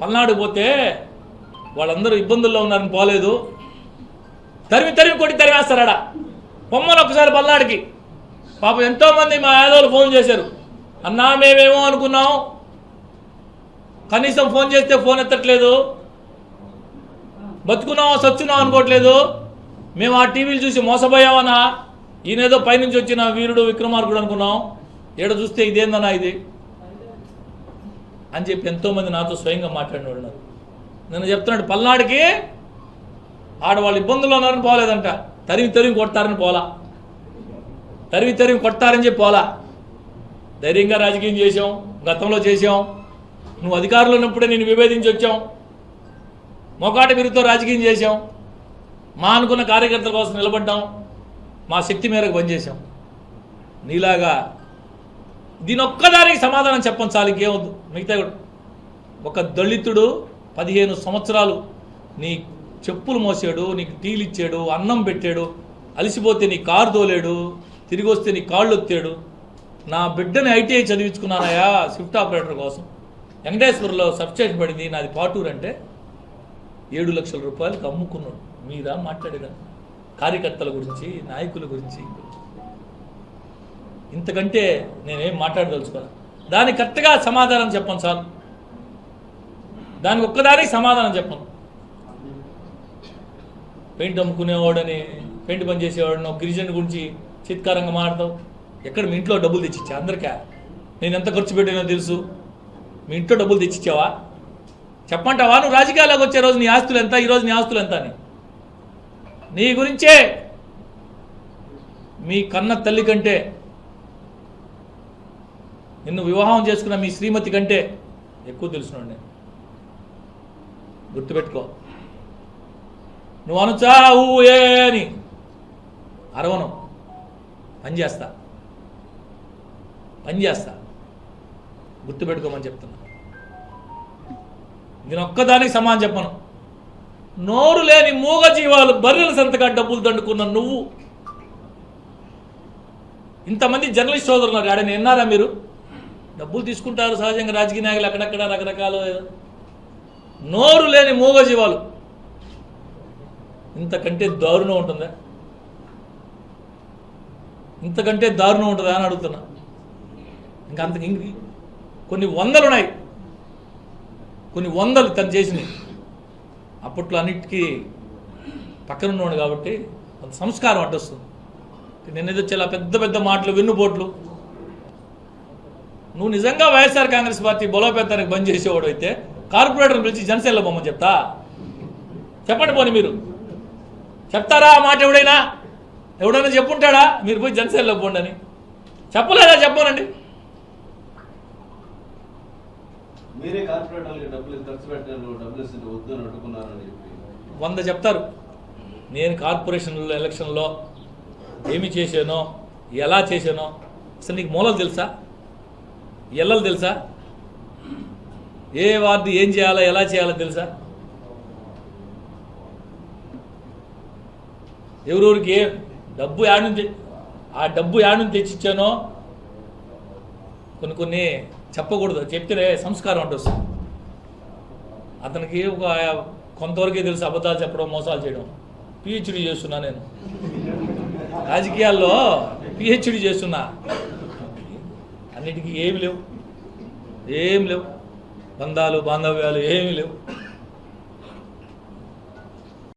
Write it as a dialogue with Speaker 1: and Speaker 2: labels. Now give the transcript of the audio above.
Speaker 1: పల్నాడు పోతే వాళ్ళందరూ ఇబ్బందుల్లో ఉన్నారని పోలేదు. తరిమి తరిమి కొట్టి తరివేస్తారాడ బొమ్మలు ఒకసారి పల్నాడికి. పాపం ఎంతోమంది మా యాదవులు ఫోన్ చేశారు. అన్నా మేమేమో అనుకున్నాం. కనీసం ఫోన్ చేస్తే ఫోన్ ఎత్తట్లేదు. బతుకున్నాం సచ్చున్నాం అనుకోవట్లేదు. మేము ఆ టీవీలు చూసి మోసపోయామన్నా. ఈయనేదో పైనుంచి వచ్చిన వీరుడు విక్రమార్కుడు అనుకున్నాం. ఏడ చూస్తే ఇదేందన్నా ఇది? అని చెప్పి ఎంతోమంది నాతో స్వయంగా మాట్లాడిన వాళ్ళు నన్ను చెప్తున్నాడు పల్నాడికి ఆడవాళ్ళు ఇబ్బందులు ఉన్నారని పోలేదంట. తరిమి తరిమి కొడతారని పోలా. తరివి తరివి కొడతారని చెప్పి పోలా. ధైర్యంగా రాజకీయం చేసాం గతంలో చేసాం నువ్వు అధికారంలో ఉన్నప్పుడే నేను విభేదించి వచ్చాం. మొకాట మీరుతో రాజకీయం చేసాం మా అనుకున్న కార్యకర్తల కోసం నిలబడ్డాం. మా శక్తి మేరకు పనిచేసాం నీలాగా దీని ఒక్కదానికి సమాధానం చెప్పండి చాలు ఇంకేమొద్దు. మిగతా కూడా. ఒక దళితుడు పదిహేను సంవత్సరాలు నీ చెప్పులు మోసాడు నీకు టీలు ఇచ్చాడు అన్నం పెట్టాడు అలసిపోతే నీ కారు తోలేడు తిరిగి వస్తే నీ కాళ్ళు ఒత్తాడు. నా బిడ్డని ఐటీఐ చదివించుకున్నానయా స్విఫ్ట్ ఆపరేటర్ కోసం. వెంకటేశ్వరంలో సబ్స్టేషన్ పడింది నాది పాటూరు అంటే ఏడు లక్షల రూపాయలకు అమ్ముకున్నాడు. మీరా మాట్లాడేదా కార్యకర్తల గురించి నాయకుల గురించి. ఇంతకంటే నేనేం మాట్లాడదలుచుకోను. దానికి కరెక్ట్గా సమాధానం చెప్పను సార్. దానికి ఒక్కదానికి సమాధానం చెప్పను పెయింట్ అమ్ముకునేవాడని పెయింట్ పని చేసేవాడిని ఒక గిరిజన గురించి చిత్కారంగా మాడతావు ఎక్కడ మీ ఇంట్లో డబ్బులు తెచ్చిచ్చా అందరికా? నేను ఎంత ఖర్చు పెట్టానో తెలుసు. మీ ఇంట్లో డబ్బులు తెచ్చిచ్చావా? చెప్పంటావా నువ్వు రాజకీయాల్లోకి వచ్చే రోజు నీ ఆస్తులు ఎంత? ఈరోజు నీ ఆస్తులు ఎంత అని. నీ గురించే మీ కన్న తల్లి కంటే నిన్ను వివాహం చేసుకున్న మీ శ్రీమతి కంటే ఎక్కువ తెలుసునండి. నేను గుర్తుపెట్టుకో. నువ్వు అనుచా ఊ ఏ అని అరవను. పని పనిచేస్తా పని గుర్తుపెట్టుకోమని చెప్తున్నా. నేను ఒక్కదానికి సమానం చెప్పను. నోరు లేని మూగ జీవాలు బర్రెల సంతగా డబ్బులు దండుకున్న నువ్వు. ఇంతమంది జర్నలిస్ట్ సోదరులు ఉన్నారు. ఆడని విన్నారా మీరు? డబ్బులు తీసుకుంటారు సహజంగా రాజకీయ నాయకులు అక్కడక్కడ రకరకాలు నోరు లేని మూగ జీవాలు ఇంతకంటే దారుణం ఉంటుందా? ఇంతకంటే దారుణం ఉంటుందా అని అడుగుతున్నా. ఇంకా అంత కొన్ని వందలు ఉన్నాయి కొన్ని వందలు తను చేసినవి అప్పట్లో అన్నిటికీ పక్కన ఉన్నాడు కాబట్టి కొంత సంస్కారం అడ్డొస్తుంది. నిన్నేదో వచ్చేలా పెద్ద పెద్ద మాటలు వెన్నుపోట్లు. నువ్వు నిజంగా వైఎస్ఆర్ కాంగ్రెస్ పార్టీ బలోపేతానికి బంద్ చేసేవాడు అయితే కార్పొరేటర్ని పిలిచి జనసేనలో బొమ్మని చెప్తా? చెప్పండి పోనీ మీరు. చెప్తారా ఆ మాట ఎవడైనా? ఎవడైనా చెప్పుంటాడా? మీరు పోయి జనసేనలో పోండి అని. చెప్పలేదా? చెప్పానండి వంద చెప్తారు. నేను కార్పొరేషన్లో ఎలక్షన్లో ఏమి చేశానో ఎలా చేశానో అసలు నీకు మూలలు తెలుసా? ఎల్లలు తెలుసా? ఏ వార్డు ఏం చేయాలో ఎలా చేయాలో తెలుసా? ఎవరెవరికి డబ్బు యాడ్ నుంచి ఆ డబ్బు యాడ్ నుంచి తెచ్చిచ్చానో కొన్ని కొన్ని చెప్పకూడదు. చెప్తే సంస్కారం అంటే వస్తుంది. అతనికి ఒక కొంతవరకే తెలుసు అబద్ధాలు చెప్పడం మోసాలు చేయడం. పిహెచ్డి చేస్తున్నా నేను. రాజకీయాల్లో పిహెచ్డి చేస్తున్నా. అన్నిటికీ ఏమి లేవు. ఏం లేవు. బంధాలు బాంధవ్యాలు ఏమీ లేవు.